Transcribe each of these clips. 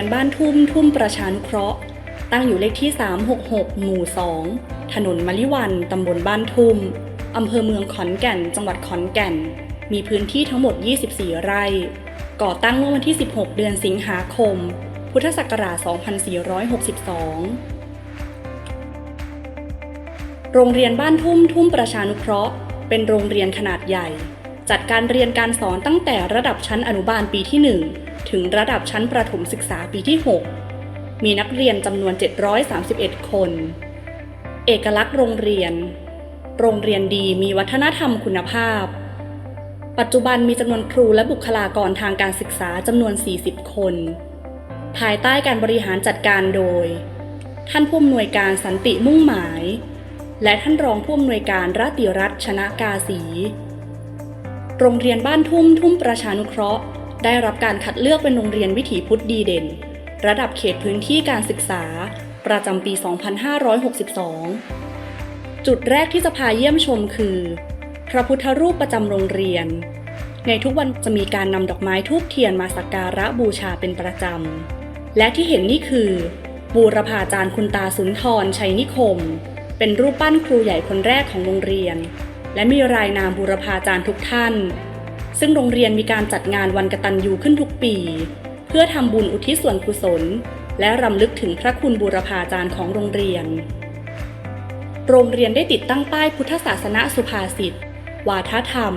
ียนบ้านทุ่มทุ่มประชานุเคราะห์ ตั้งอยู่เลขที่ 366 หมู่ 2 ถนนมะลิวัน ตำบลบ้านทุ่ม อำเภอเมืองขอนแก่น จังหวัดขอนแก่น มีพื้นที่ทั้งหมด 24 ไร่ ก่อตั้งเมื่อวันที่ 16 เดือนสิงหาคม พุทธศักราช 2462 โรงเรียนบ้านทุ่มทุ่มประชานุเคราะห์ เป็นโรงเรียนขนาดใหญ่ จัดการเรียนการสอนตั้งแต่ระดับชั้นอนุบาลปีที่ 1 ถึงระดับชั้นประถมศึกษาปีที่ 6 มีนักเรียนจำนวน 731 คน เอกลักษณ์โรงเรียน โรงเรียนดีมีวัฒนธรรมคุณภาพ ปัจจุบันมีจำนวนครูและบุคลากรทางการศึกษาจำนวน 40 คน ภายใต้การบริหารจัดการโดย ท่านผู้อำนวยการสันติมุ่งหมาย และท่านรองผู้อำนวยการราติรัตน์ชนะกาสี โรงเรียนบ้านทุ่มทุ่มประชานุเคราะห์ ได้รับการคัดเลือกเป็นโรงเรียนวิถีพุทธดีเด่น ระดับเขตพื้นที่การศึกษา ประจำปี 2562 จุดแรกที่จะพาเยี่ยมชมคือ พระพุทธรูปประจำโรงเรียน ในทุกวันจะมีการนำดอกไม้ทูบเทียนมาสักการะบูชาเป็นประจำ และที่เห็นนี่คือ บูรพาจารย์คุณตาสุนทรชัยนิคม เป็นรูปปั้นครูใหญ่คนแรกของโรงเรียน และมีรายนามบุรพาจารย์ทุกท่าน ซึ่งโรงเรียนมีการจัดงานวันกตัญญูขึ้นทุกปี เพื่อทำบุญอุทิศส่วนกุศล และรำลึกถึงพระคุณบุรพาจารย์ของโรงเรียน โรงเรียนได้ติดตั้งป้ายพุทธศาสนสุภาษิตวาทธรรม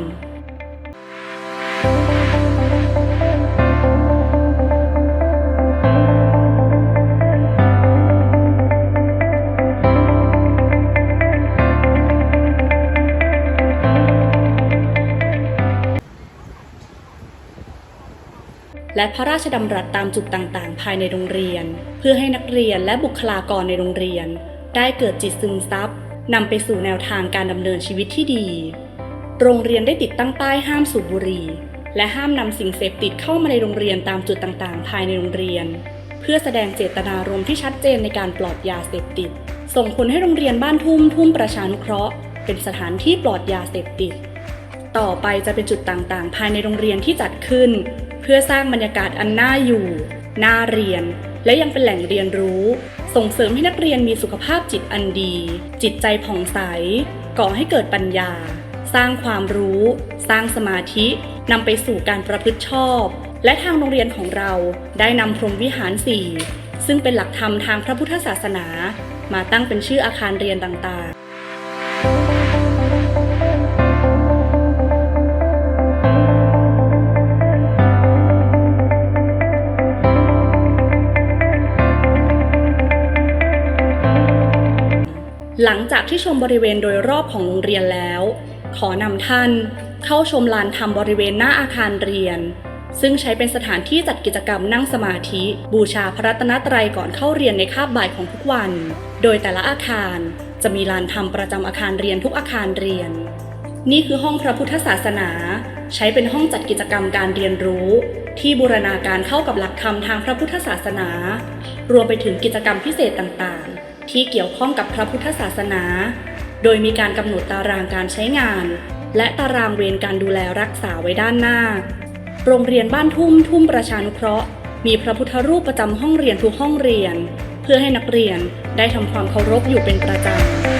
และพระราชดำรัสตามจุดต่างๆ ภายในโรงเรียน เพื่อให้นักเรียนและบุคลากรในโรงเรียน ได้เกิดจิตซึมซับนำไปสู่แนวทางการดำเนินชีวิตที่ดี โรงเรียนได้ติดตั้งป้ายห้ามสูบบุหรี่ และห้ามนำสิ่งเสพติดเข้ามาในโรงเรียนตามจุดต่างๆ ภายในโรงเรียน เพื่อแสดงเจตนารมณ์ที่ชัดเจนในการปลอดยาเสพติด ส่งผลให้โรงเรียนบ้านทุ่มทุ่มประชานุเคราะห์ เป็นสถานที่ปลอดยาเสพติด ต่อไปจะเป็นจุดต่างๆ ภายในโรงเรียนที่จัดขึ้น เพื่อสร้างบรรยากาศอันน่าอยู่ น่าเรียน และยังเป็นแหล่งเรียนรู้ ส่งเสริมให้นักเรียนมีสุขภาพจิตอันดี จิตใจผ่องใส ก่อให้เกิดปัญญา สร้างความรู้ สร้างสมาธินำไปสู่การประพฤติชอบ และทางโรงเรียนของเราได้นำพรหมวิหารสี่ซึ่งเป็นหลักธรรมทางพระพุทธศาสนา มาตั้งเป็นชื่ออาคารเรียนต่างๆ หลังจากที่ชมบริเวณโดยรอบของโรงเรียนแล้ว ขอนำท่านเข้าชมลานธรรมบริเวณหน้าอาคารเรียน ซึ่งใช้เป็นสถานที่จัดกิจกรรมนั่งสมาธิ บูชาพระรัตนตรัยก่อนเข้าเรียนในคาบบ่ายของทุกวัน โดยแต่ละอาคารจะมีลานธรรมประจำอาคารเรียนทุกอาคารเรียน นี่คือห้องพระพุทธศาสนา ใช้เป็นห้องจัดกิจกรรมการเรียนรู้ ที่บูรณาการเข้ากับหลักธรรมทางพระพุทธศาสนา รวมไปถึงกิจกรรมพิเศษต่างๆ ที่เกี่ยวข้องกับพระพุทธศาสนา โดยมีการกำหนดตารางการใช้งาน และตารางเวรการดูแลรักษาไว้ด้านหน้า โรงเรียนบ้านทุ่มทุ่มประชานุเคราะห์ มีพระพุทธรูปประจำห้องเรียนทุกห้องเรียน เพื่อให้นักเรียนได้ทำความเคารพอยู่เป็นประจำ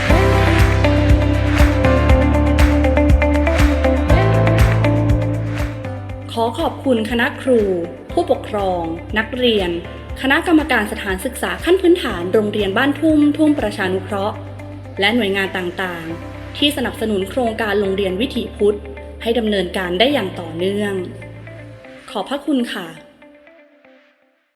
อขอบคุณคณะครู ผู้ปกครอง นักเรียน คณะกรรมการสถานศึกษาขั้นพื้นฐานโรงเรียนบ้านทุ่มทุ่มประชานุเคราะห์ และหน่วยงานต่างๆ ที่สนับสนุนโครงการโรงเรียนวิถีพุทธ ให้ดำเนินการได้อย่างต่อเนื่อง ขอบพระคุณค่ะ